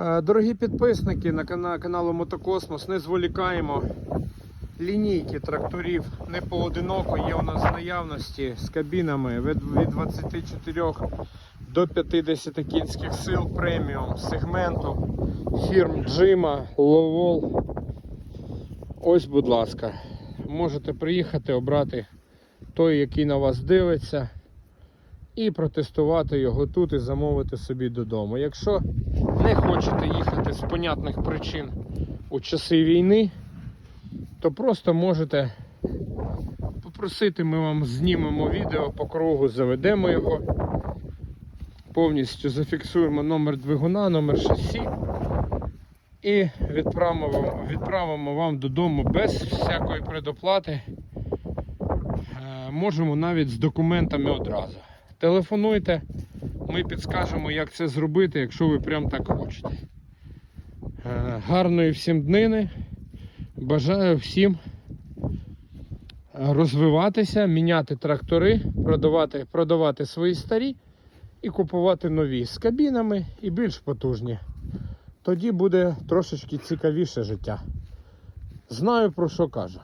Е, Дорогі підписники на каналу Мотокосмос, не зволікаємо. Лінійки тракторів не поодиноко є у нас в наявності з кабінами від, від 24 до 50 кінських сил преміум сегменту фірм Джима, Ловол. Ось, будь ласка, можете приїхати, обрати той, який на вас дивиться, і протестувати його тут і замовити собі додому. Якщо не хочете їхати з понятних причин у часи війни, то просто можете попросити, ми вам знімемо відео по кругу, заведемо його, повністю зафіксуємо номер двигуна, номер шасі і відправимо вам, відправимо вам додому без всякої предоплати. Е, Можемо навіть з документами одразу. Телефонуйте, ми підскажемо, як це зробити, якщо ви прям так хочете. Е, Гарної всім днини. Бажаю всім розвиватися, міняти трактори, продавати, продавати свої старі і купувати нові з кабінами і більш потужні. Тоді буде трошечки цікавіше життя. Знаю про що кажу.